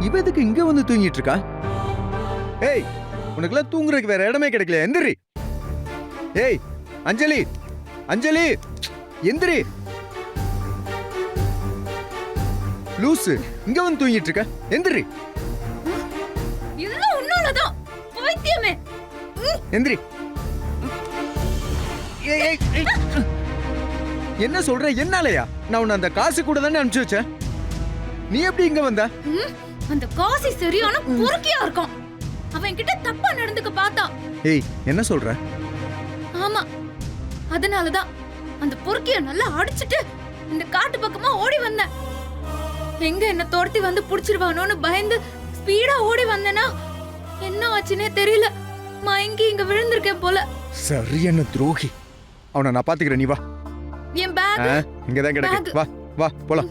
இவ எதுக்கு இங்க வந்து தூங்கிட்டு இருக்கா? ஏய் உனக்கெல்லாம் தூங்குறதுக்கு வேற இடமே கிடைக்கல எந்திரி. ஏய் அஞ்சலி. அஞ்சலி. எந்திரி. லூசு இங்க வந்து தூங்கிட்டு இருக்க. எந்திரி. பைத்தியமே. ஏய், ஏய். என்ன சொல்ற? என்னாலயா? நான் உன்னை அந்த காசு கூட தானே அனுப்பிச்சு வச்சேன். நீ எப்படி இங்க வந்த? அந்த காசி சரியான பொறுக்கியா இருக்கான். அவன் கிட்ட தப்பா நடந்துக்க பார்த்தான் ஏய் என்ன சொல்ற? ஆமா. அதனாலதான் அந்த பொறுக்கிய நல்லா அடிச்சிட்டு இந்த காட்டு பக்கமா ஓடி வந்தேன். எங்க என்ன துரத்தி வந்து புடிச்சிருவானோன்னு பயந்து ஸ்பீடா ஓடி வந்தேனா என்ன ஆச்சுன்னே தெரியல. மயங்கி இங்க விழுந்திருக்கேன் போல. சரியான துரோகி. அவனை நான் பாத்துக்கிறேன் நீ வா. என் பேக் இங்கதான் கிடக்கு. வா வா போலாம்.